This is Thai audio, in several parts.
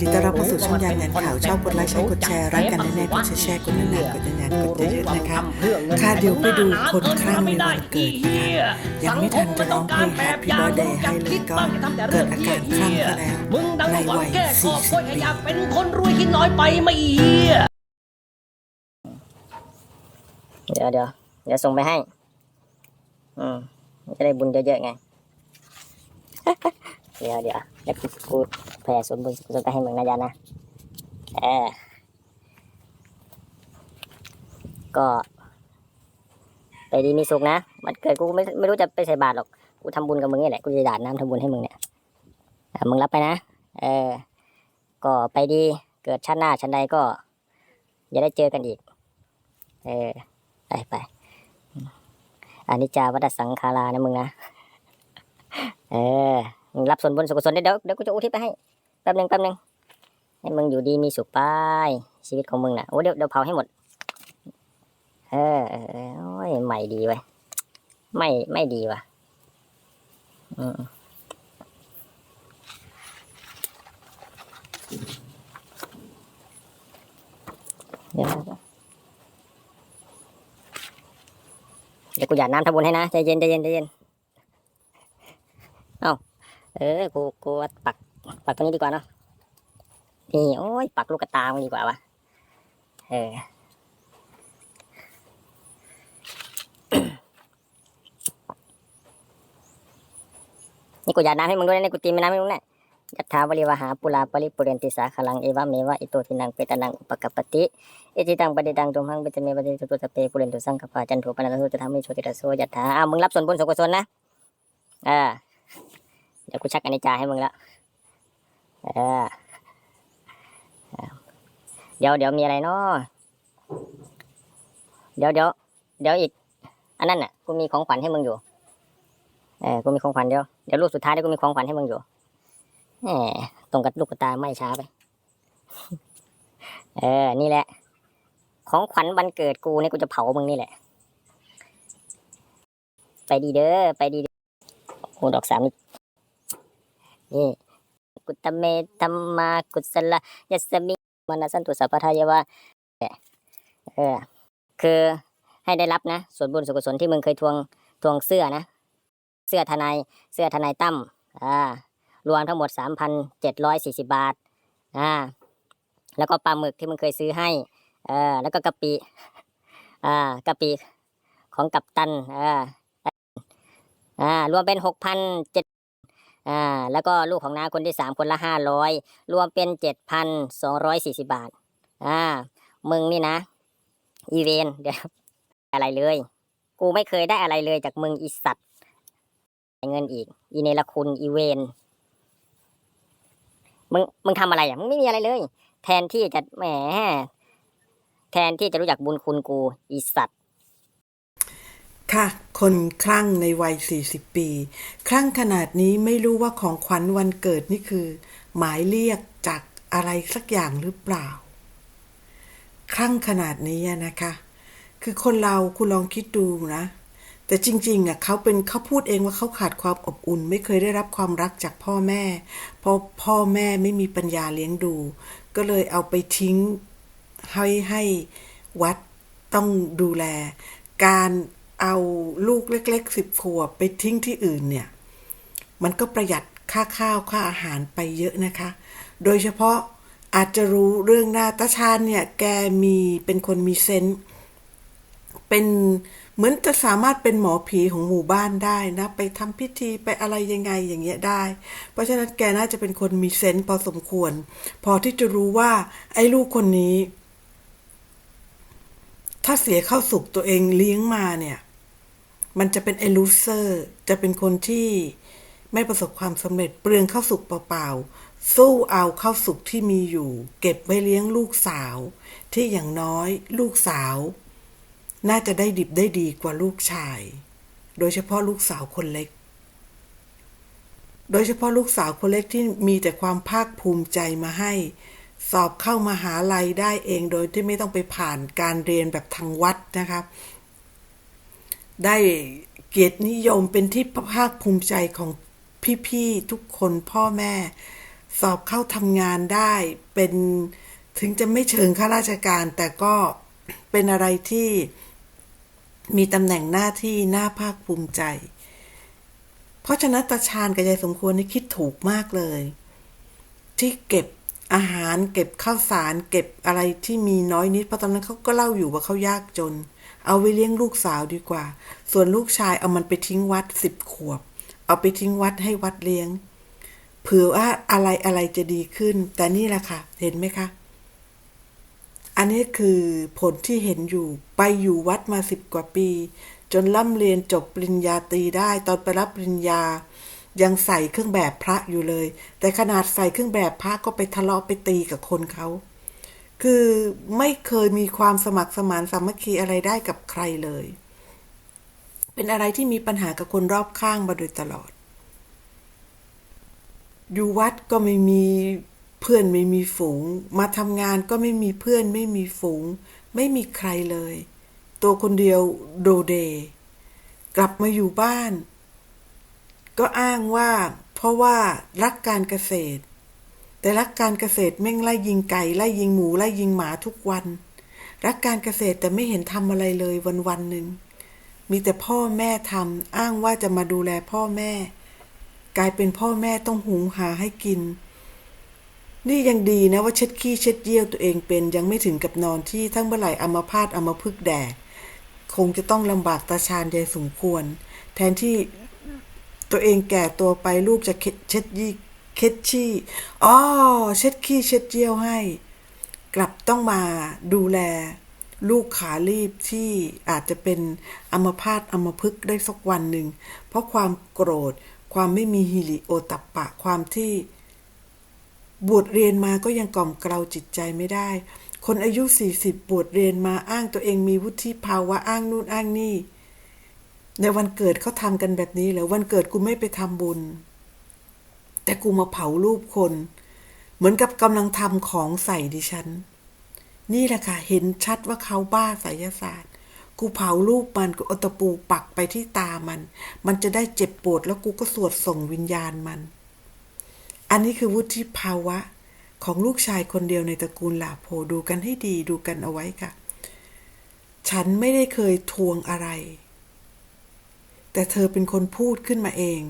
ยินดีต้อนรับเข้าสู่ช่องยานงานข่าวชอบกดไลค์ใช้กดแชร์รักกันแน่ๆกดแชร์กดนานๆกดนานๆกดเยอะๆนะคะค่ะเดี๋ยวไปดูคนคลั่งในวันเกิดนะคะยังไม่ทันจะร้องเพลง Happy Birthday ให้เลยก็เกิดอาการคลั่งซะแล้วมึงดังในกว่าวัยแก้กอบก็40ปีอยากเป็นคนรวยคิดน้อยไปไม่เหี้ยเดี๋ยวเดี๋ยวเดี๋ยวส่งไปให้ อืมจะได้บุญเยอะๆไง เดี๋ยวเดี๋ยวเดี๋ยวกูแผ่ส่วนบุญส่วนไปให้มึงนะยานะเออก็ไปดีมีสุขนะมันเกิดกูไม่ไม่รู้จะไปใส่บาตรหรอกกูทำบุญกับมึงนี่แหละกูจะด่าน้ำทำบุญให้มึงเนี่ยมึงรับไปนะเออก็ไปดีเกิดชาติหน้าชันใดก็อย่าได้เจอกันอีก เออไปไปอานิจจาวัฏสังขารานะมึงนะ เออ รับส่วนบุญส่วนกุศลเดี๋ยวเดี๋ยวกูจะอุทิศไปให้แป๊บหนึ่งแป๊บหนึ่งให้มึงอยู่ดีมีสุขไปชีวิตของมึงนะโอ้เดี๋ยวเดี๋ยวเผาให้หมด เออเออโอ้ยใหม่ดีไว้ยไม่ไม่ดีว่ะอืมเดี๋ยวเดี๋ยวกูหยาดน้ำทำบุญให้นะใจเย็นใจเย็นใจเย็น เออ กู กูปัก ปักตรงนี้ดีกว่าเนาะ นี่ โอ้ย ปักลูกกระตามันดีกว่าวะ เออ นี่กูหยาดน้ำให้มึงด้วยนะกูตีมน้ำให้มึงนะยัตถาวริวหาปุลาปริปุเรนติสาขลังเอวะเมวะอิโตทินังเปตานังอุปกปปติเอจิตังปฏิดังตุมหังเปตเมปฏิสุตุสเปปุเรนตุสังกปาจันโทปนัสสุจะทำให้โชติรสโสยัตถาอ่ามึงรับส่วนบุญส่วนกุศลนะอ่า เดี๋ยวกูชักอนิจจาให้มึงละเออเดี๋ยวเดี๋ยวมีอะไรเนาะเดี๋ยวเดี๋ยวเดี๋ยวอีก อันนั้นน่ะกูมีของขวัญให้มึงอยู่ เออกูมีของขวัญเดี๋ยวเดี๋ยวลูกสุดท้ายเดี๋ยวกูมีของขวัญให้มึงอยู่แหมตรงกับลูกตาไม่ช้าไป เออ นี่แหละ ของขวัญวันเกิดกูเนี่ยกูจะเผามึงนี่แหละ ไปดีเด้อ ไปดีเด้อโอ้ดอกสามนี่ นี่กุตเมธัมมากุศลยัสมิมานาสันตุสัพพทายวะเออคือให้ได้รับนะส่วนบุญส่วนกุศลที่มึงเคยทวงทวงเสื้อนะ เสื้อทนายเสื้อทนายตั้มอ่ารวมทั้งหมดสามพันเจ็ดร้อยสี่สิบบาทอ่าแล้วก็ปลาหมึกที่มึงเคยซื้อให้เออแล้วก็กะปิอ่ากะปิของกัปตันอ่าอ่ารวมเป็นหกพันเจ็ด อ่าแล้วก็ลูกของน้าคนที่สามคนละห้าร้อยรวมเป็นเจ็ดพันสองร้อยสี่สิบาทอ่ามึงนี่นะ อีเวนเดี๋ยวอะไรเลย กูไม่เคยได้อะไรเลยจากมึงอีสัตว์เงินอีก อีเนรคุณอีเวนมึงมึงทำอะไรอะมึงไม่มีอะไรเลย แทนที่จะแหมแทนที่จะรู้จักบุญคุณกูอีสัตว์ ค่ะ คนคลั่งในวัย 40 ปี คลั่งขนาดนี้ไม่รู้ว่าของขวัญวันเกิดนี่คือ หมายเรียกจากอะไรสักอย่างหรือเปล่า คลั่งขนาดนี้นะคะ คือคนเราคุณลองคิดดูนะ แต่จริงๆอะเขาเป็นเขาพูดเองว่าเขาขาดความอบอุ่น ไม่เคยได้รับความรักจากพ่อแม่ เพราะพ่อแม่ไม่มีปัญญาเลี้ยงดู ก็เลยเอาไปทิ้งให้ให้วัดต้องดูแล การ เอาลูกเล็กๆสิบขวบไปทิ้งที่อื่นเนี่ย มันก็ประหยัดค่าข้าวค่าอาหารไปเยอะนะคะ โดยเฉพาะอาจจะรู้เรื่องหน้าตาชาญเนี่ย แกมีเป็นคนมีเซนส์เป็นเหมือนจะสามารถเป็นหมอผีของหมู่บ้านได้นะ ไปทำพิธีไปอะไรยังไงอย่างเงี้ยได้ เพราะฉะนั้นแกน่าจะเป็นคนมีเซนส์พอสมควร พอที่จะรู้ว่า ไอ้ลูกคนนี้ ถ้าเสียเข้าวสุกตัวเองเลี้ยงมาเนี่ย มันจะเป็นไอลูเซอร์จะเป็นคนที่ไม่ประสบความสำเร็จเปลืองข้าวสุกเปล่าๆ สู้เอาข้าวสุกที่มีอยู่ เก็บไว้เลี้ยงลูกสาว ที่อย่างน้อยลูกสาว น่าจะได้ดิบได้ดีกว่าลูกชาย โดยเฉพาะลูกสาวคนเล็ก โดยเฉพาะลูกสาวคนเล็กที่มีแต่ความภาคภูมิใจมาให้ สอบเข้ามาหาลัยได้เองโดยที่ไม่ต้องไปผ่านการเรียนแบบทางวัดนะครับ ได้เกียรตินิยมเป็นที่ภาคภูมิใจของพี่ๆทุกคนพ่อแม่ สอบเข้าทำงานได้เป็นถึงจะไม่เชิงข้าราชการ แต่ก็เป็นอะไรที่มีตำแหน่งหน้าที่น่าภาคภูมิใจ เพราะฉะนั้นตาชาญกับยายสมควรนี่คิดถูกมากเลย ที่เก็บอาหารเก็บข้าวสาร เก็บอะไรที่มีน้อยนิดเพราะตอนนั้นเขาก็เล่าอยู่ว่าเขายากจน เอาไว้เลี้ยงลูกสาวดีกว่า ส่วนลูกชายเอามันไปทิ้งวัดสิบขวบ เอาไปทิ้งวัดให้วัดเลี้ยง เผื่อว่าอะไรอะไรจะดีขึ้น แต่นี่แหละค่ะ เห็นไหมคะ อันนี้คือผลที่เห็นอยู่ ไปอยู่วัดมาสิบกว่าปี จนร่ำเรียนจบปริญญาตรีได้ ตอนไปรับปริญญา ยังใส่เครื่องแบบพระอยู่เลย แต่ขนาดใส่เครื่องแบบพระก็ไปทะเลาะไปตีกับคนเขา คือไม่เคยมีความสมัครสมานสามัคคีอะไรได้กับใครเลย เป็นอะไรที่มีปัญหากับคนรอบข้างมาโดยตลอด อยู่วัดก็ไม่มีเพื่อนไม่มีฝูง มาทำงานก็ไม่มีเพื่อนไม่มีฝูง ไม่มีใครเลย ตัวคนเดียวโดเด กลับมาอยู่บ้าน ก็อ้างว่า เพราะว่ารักการเกษตร แต่รักการเกษตรแม่งไล่ยิงไก่ไล่ยิงหมูไล่ยิงหมาทุกวัน รักการเกษตรแต่ไม่เห็นทำอะไรเลยวันวันหนึ่งมีแต่พ่อแม่ทำอ้างว่าจะมาดูแลพ่อแม่ กลายเป็นพ่อแม่ต้องหุงหาให้กิน นี่ยังดีนะว่าเช็ดขี้เช็ดเยี่ยวตัวเองเป็นยังไม่ถึงกับนอนที่ทั้งเมื่อไหร่อมาพาตอัมาพึกแดกคงจะต้องลำบากตาชาญยายสมควร แทนที่ตัวเองแก่ตัวไปลูกจะเช็ดเช็ดยี่ เช็ดชี้อ๋อเช็ดขี้เช็ดเยี่ยวให้ กลับต้องมาดูแล ลูกขาลีบที่อาจจะเป็นอัมพาตอัมพฤกษ์ได้สักวันหนึ่ง เพราะความโกรธความไม่มีฮิริโอตัปปะความที่ บวชเรียนมาก็ยังกล่อมเกลาจิตใจไม่ได้ คนอายุ 40 บวชเรียนมาอ้างตัวเองมีวุฒิภาวะอ้างนู่นอ้างนี่ในวันเกิดเขาทำกันแบบนี้เหรอวันเกิดกูไม่ไปทำบุญ แต่กูมาเผารูปคน เหมือนกับกำลังทำของใส่ดิฉัน นี่แหละค่ะ เห็นชัดว่าเขาบ้าไสยศาสตร์ กูเผารูปมันกูเอาตะปูปักไปที่ตามัน มันจะได้เจ็บปวดแล้วกูก็สวดส่งวิญญาณมัน อันนี้คือวุฒิภาวะของลูกชายคนเดียวในตระกูลหลาโพดูกันให้ดีดูกันเอาไว้ค่ะ ฉันไม่ได้เคยทวงอะไร แต่เธอเป็นคนพูดขึ้นมาเอง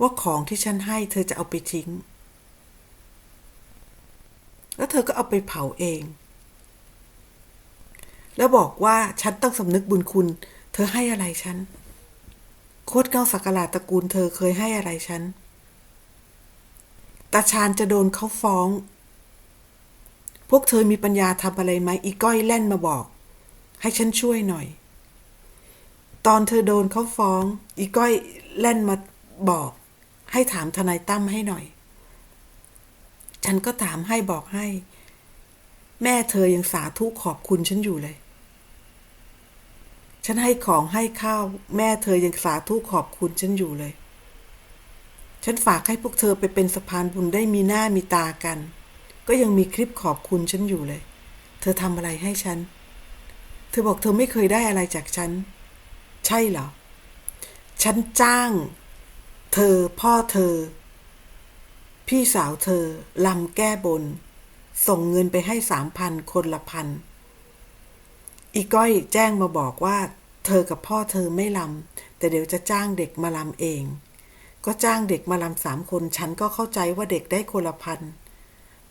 ว่าของที่ฉันให้เธอจะเอาไปทิ้ง แล้วเธอก็เอาไปเผาเอง แล้วบอกว่าฉันต้องสำนึกบุญคุณ เธอให้อะไรฉัน โคตรเก้าสักการะตระกูลเธอเคยให้อะไรฉัน ตาชาญจะโดนเขาฟ้อง พวกเธอมีปัญญาทำอะไรไหม อีก้อยแล่นมาบอก ให้ฉันช่วยหน่อย ตอนเธอโดนเขาฟ้อง อีก้อยแล่นมาบอก ให้ถามทนายตั้มให้หน่อย ฉันก็ถามให้บอกให้ แม่เธอยังสาธุขอบคุณฉันอยู่เลย ฉันให้ของให้ข้าว แม่เธอยังสาธุขอบคุณฉันอยู่เลย ฉันฝากให้พวกเธอไปเป็นสะพานบุญได้มีหน้ามีตากัน ก็ยังมีคลิปขอบคุณฉันอยู่เลย เธอทำอะไรให้ฉัน เธอบอกเธอไม่เคยได้อะไรจากฉัน ใช่เหรอ ฉันจ้าง เธอพ่อเธอ พี่สาวเธอลำแก้บน ส่งเงินไปให้สามพันคนละพัน อีก้อยแจ้งมาบอกว่า เธอกับพ่อเธอไม่ลำแต่เดี๋ยวจะจ้างเด็กมาลำเอง ก็จ้างเด็กมาลำสามคน ฉันก็เข้าใจว่าเด็กได้คนละพัน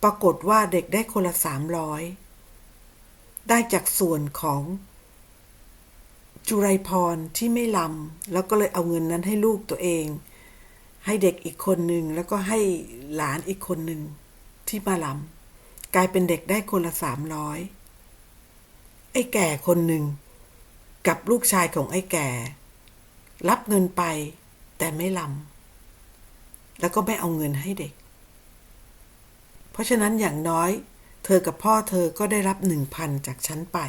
ปรากฏว่าเด็กได้คนละสามร้อยได้จากส่วนของจุไรพรที่ไม่ลำแล้วก็เลยเอาเงินนั้นให้ลูกตัวเอง ให้เด็กอีกคนหนึ่งแล้วก็ให้หลานอีกคนหนึ่งที่มาลำกลายเป็นเด็กได้คนละสามร้อยไอ้แก่คนหนึ่งกับลูกชายของไอ้แก่ รับเงินไปแต่ไม่ลำแล้วก็ไม่เอาเงินให้เด็ก เพราะฉะนั้นอย่างน้อย เธอกับพ่อเธอก็ได้รับหนึ่งพันจากฉันไป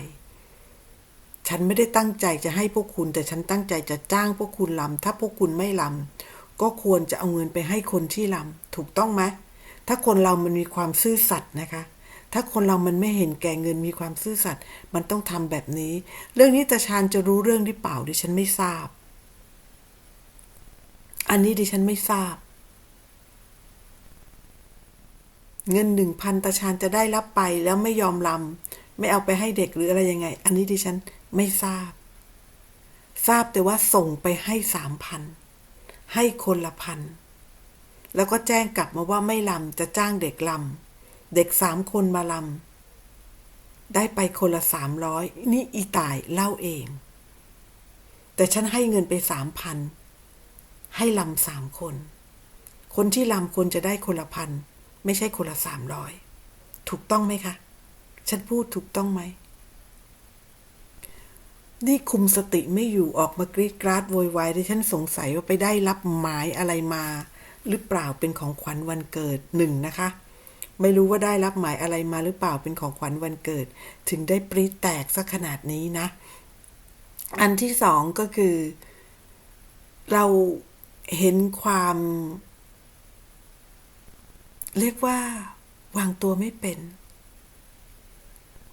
ฉันไม่ได้ตั้งใจจะให้พวกคุณ แต่ฉันตั้งใจจะจ้างพวกคุณลำถ้าพวกคุณไม่ลำ ก็ควรจะเอาเงินไปให้คนที่ลำถูกต้องไหมถ้าคนเรามันมีความซื่อสัตย์นะคะ ถ้าคนเรามันไม่เห็นแก่เงินมีความซื่อสัตย์มันต้องทำแบบนี้ เรื่องนี้ตาชาญจะรู้เรื่องหรือเปล่าดิฉันไม่ทราบ อันนี้ดิฉันไม่ทราบ เงินหนึ่งพันตาชานจะได้รับไปแล้วไม่ยอมลำไม่เอาไปให้เด็กหรืออะไรยังไง อันนี้ดิฉันไม่ทราบ ทราบแต่ว่าส่งไปให้สามพัน ให้คนละพัน แล้วก็แจ้งกลับมาว่าไม่ลำจะจ้างเด็กลำ เด็กสามคนมาลำ ได้ไปคนละสามร้อยนี่อีตายเล่าเอง แต่ฉันให้เงินไปสามพัน ให้ลำสามคน คนที่ลำควรจะได้คนละพัน ไม่ใช่คนละสามร้อย ถูกต้องไหมคะ ฉันพูดถูกต้องไหม นี่คุมสติไม่อยู่ออกมากรีดกราดโวยวายดิฉันสงสัยว่าไปได้รับหมายอะไรมา หรือเปล่าเป็นของขวัญวันเกิดหนึ่งนะคะ ไม่รู้ว่าได้รับหมายอะไรมาหรือเปล่าเป็นของขวัญวันเกิด ถึงได้ปรีดแตกซะขนาดนี้นะ อันที่สองก็คือ เราเห็นความ เรียกว่าวางตัวไม่เป็น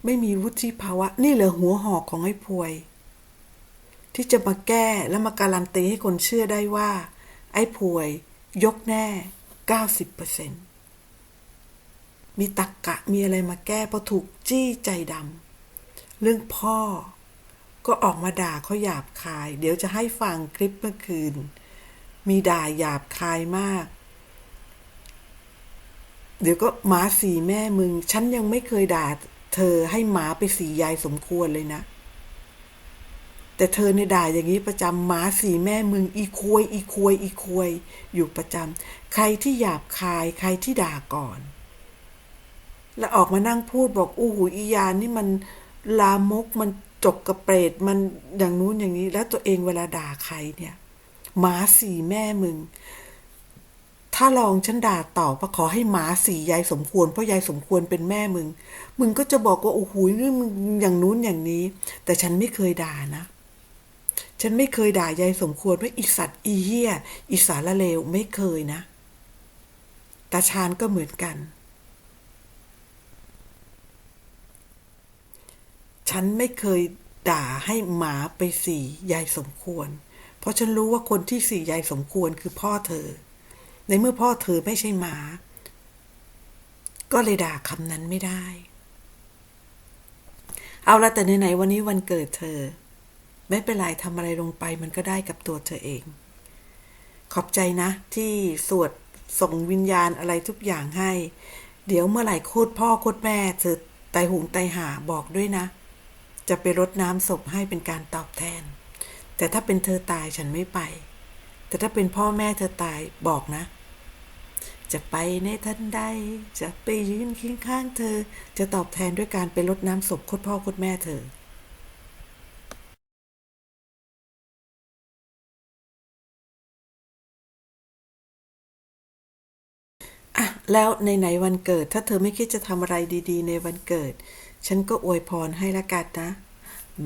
ไม่มีวุฒิภาวะ นี่เหลือหัวหอกของไอ้พวย ที่จะมาแก้และมาการันตีให้คนเชื่อได้ว่า ไอ้พวย ยกแน่ 90%มีตักกะมีอะไรมาแก้พราะถูกจี้ใจดำเรื่องพ่อ ก็ออกมาด่าเขาหยาบคาย เดี๋ยวจะให้ฟังคลิปเมื่อคืน มีด่าหยาบคายมาก เดี๋ยวก็หมาสีแม่มึง ฉันยังไม่เคยด่า เธอให้หมาไปสียายสมควรเลยนะ แต่เธอเนี่ยด่าอย่างนี้ประจำหมาสีแม่มึงอีควย อีควย อีควย อยู่ประจำใครที่หยาบคายใครที่ด่าก่อน แล้วออกมานั่งพูดบอกอู้หูอียานนี่มันลามกมันจกกระเปรตมันอย่างนู้นอย่างนี้ แล้วตัวเองเวลาด่าใครเนี่ยหมาสีแม่มึง ถ้าลองฉันด่าตอบว่าขอให้หมาสียายสมควรเพราะยายสมควรเป็นแม่มึง มึงก็จะบอกว่าโอ้โหนี่มึงอย่างนู้นอย่างนี้ แต่ฉันไม่เคยด่านะ ฉันไม่เคยด่ายายสมควรว่าอีสัตว์อีเหี้ยอีสารเลวไม่เคยนะ ตาชานก็เหมือนกัน ฉันไม่เคยด่าให้หมาไปสี่ยายสมควร เพราะฉันรู้ว่าคนที่สี่ยายสมควรคือพ่อเธอ ในเมื่อพ่อเธอไม่ใช่หมา ก็เลยด่าคำนั้นไม่ได้ เอาละแต่ไหนๆวันนี้วันเกิดเธอ ไม่เป็นไรทำอะไรลงไปมันก็ได้กับตัวเธอเอง ขอบใจนะ ที่สวดส่งวิญญาณอะไรทุกอย่างให้ เดี๋ยวเมื่อไหร่โคตรพ่อโคตรแม่เธอไตหุงไตหาบอกด้วยนะ จะไปรดน้ำศพให้เป็นการตอบแทน แต่ถ้าเป็นเธอตายฉันไม่ไป แต่ถ้าเป็นพ่อแม่เธอตายบอกนะ จะไปในทันใด จะไปยืนเคียงข้างเธอ จะตอบแทนด้วยการไปรดน้ำศพโคตรพ่อโคตรแม่เธอ แล้วในไหนวันเกิด ถ้าเธอไม่คิดจะทำอะไรดีๆ ในวันเกิด ฉันก็อวยพรให้ละกันนะ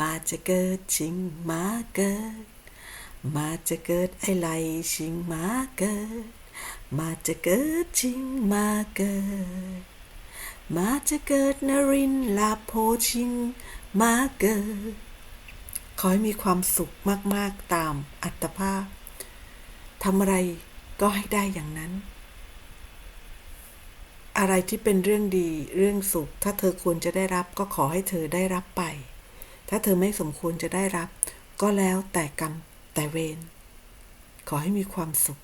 มาจะเกิดชิงมาเกิด มาจะเกิดไอไหลชิงมาเกิด มาจะเกิดชิงมาเกิด มาจะเกิดนรินลาโพชิงมาเกิด ขอให้มีความสุขมากๆตามอัตภาพทำอะไรก็ให้ได้อย่างนั้น อะไรที่เป็นเรื่องดีเรื่องสุข ถ้าเธอควรจะได้รับก็ขอให้เธอได้รับไป ถ้าเธอไม่สมควรจะได้รับ ก็แล้วแต่กรรมแต่เวรขอให้มีความสุข